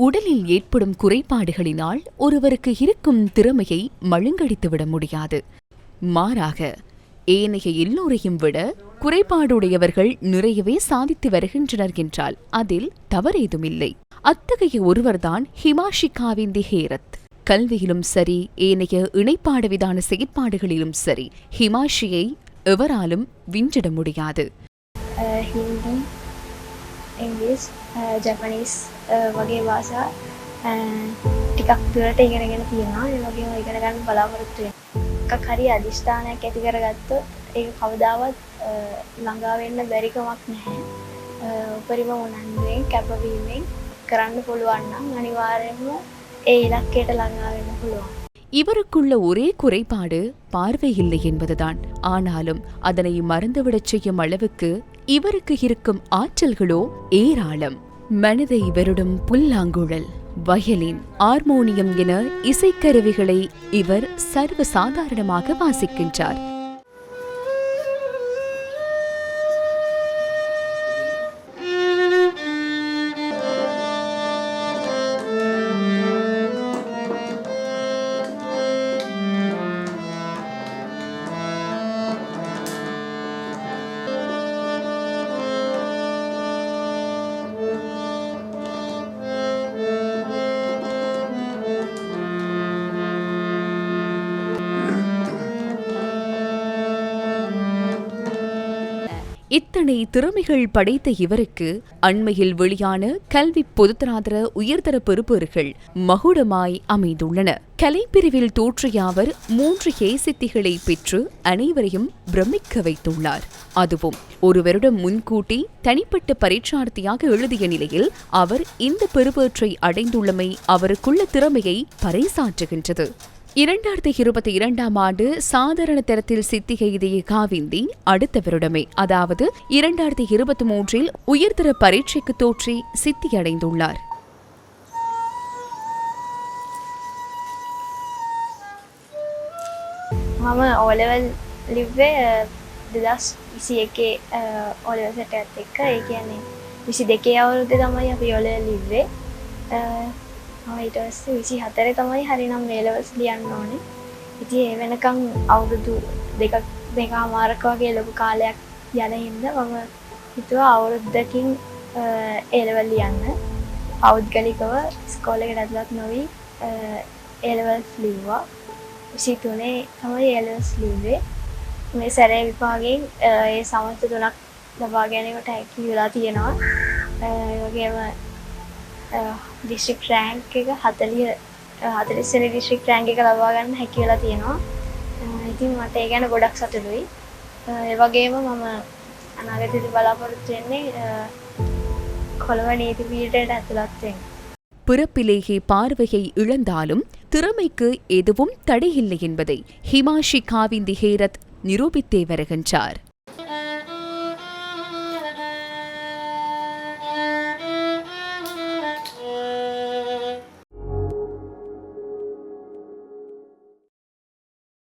உடலில் ஏற்படும் குறைபாடுகளினால் ஒருவருக்கு இருக்கும் திறமையை மழுங்கடித்துவிட முடியாது. மாறாக ஏனைய எல்லோரையும் விட குறைபாடுடையவர்கள் நிறையவே சாதித்து வருகின்றனர் என்றால் அதில் தவறேதுமில்லை. அத்தகைய ஒருவர்தான் ஹிமாஷிகாவின் தி ஹேரத். கல்வியிலும் சரி ஏனைய இணைப்பாடுவிதான செயற்பாடுகளிலும் சரி ஹிமாஷியை எவராலும் விஞ்சிட முடியாது. ඉංගලිස් ජැපනිස් uh, uh, වගේ වාසා ටිකක් තුරට ඉගෙනගෙන තියෙනවා. වගේ ඉගෙනගන්න බලාපොරොත්තුවෙන් හරි අධිෂ්ඨානයක් ඇති කරගත්තොත් ඒ කවදාවත් uh, ළඟාවෙන්න බැරිකමක් නැහැ. උපරිම උනන්දුවෙන් කැපවීමෙන් කරන්න පුළුවන්නම් අනිවාරයෙන්ම ඒ ඉලක්කයට ළඟාවෙන්න පුළුවන්. இவருக்குள்ள ஒரே குறைபாடு பார்வை இல்லை என்பதுதான். ஆனாலும் அதனை மறந்துவிடச் செய்யும் அளவுக்கு இவருக்கு இருக்கும் ஆற்றல்களோ ஏராளம். மனதை வருடும் புல்லாங்குழல் வயலின் ஹார்மோனியம் என இசைக்கருவிகளை இவர் சர்வ சாதாரணமாக வாசிக்கின்றார். இத்தனை திறமைகள் படைத்த இவருக்கு அண்மையில் வெளியான கல்வி பொதுத்தராதர உயர்தர பெறுபேறுகள் மகுடமாய் அமைந்துள்ளன. கலைப்பிரிவில் தோற்றிய அவர் மூன்று ஏசித்திகளை பெற்று அனைவரையும் பிரமிக்க வைத்துள்ளார். அதுவும் ஒரு வருடம் முன்கூட்டி தனிப்பட்ட பரீட்சார்த்தியாக எழுதிய நிலையில் அவர் இந்த பெறுபேற்றை அடைந்துள்ளமை அவருக்குள்ள திறமையை பறைசாற்றுகின்றது. இரண்டாயிரத்தி இருபத்தி இரண்டாம் ஆண்டு சாதாரண தரத்தில் சித்திகை எய்திய காவிந்தி அடுத்த வருடமே அதாவது இரண்டாயிரத்தி இருபத்தி மூன்றில் உயர்தர பரீட்சைக்கு தோற்றி சித்தியடைந்துள்ளார் මම ඕලෙවල් ලිව්වේ දෙදස් විසි එකේ ඕලෙවසට ඇත් එක්ක ඒ කියන්නේ විසි දෙකේ අවුරුද්ධ තමයි අපි ඔලය ලිව්වේ මම ඉටස්ස විසි හතරේ තමයි හරිනම් මේලවස් ලියන්න ඕනේ. ඉති ඒ වෙනකං අවුරුදු දෙකක් දෙක අමාරක වගේ ලොකු කාලයක් යන හින්ද මම හිතුව අවුරුද්ධකින් ඒලවල් ලියන්න. පෞද්ගලිකව ස්කෝලක ඇතුලත් නොවී ඒලවල් ලිව්වා. විසි තුනේ තමයි ඒලස් ලිවේ මේ සැරේ විපාගෙන් ඒ සමස්ත තුනක් ලබා ගැනීමට හැකි වෙලා තියෙනවා. ඒ වගේම දිස්ත්‍රික් රෑන්ක් එක හතලිය හතලිස්සන දිස්ත්‍රික් රෑන්ක් එක ලබා ගන්න හැකි වෙලා තියෙනවා ඉතින් මට ඒ ගැන ගොඩක් සතුටුයි ඒ වගේම මම අනාගතයේදී බලාපොරොත්තු වෙන්නේ කොළඹ නීති පීඨයට ඇතුළත් වෙන්න பிறப்பிலேயே பார்வையை இழந்தாலும் திறமைக்கு எதுவும் தடையில்லை என்பதை ஹிமாஷி காவிந்தி ஹேரத் நிரூபித்தே வருகின்றார்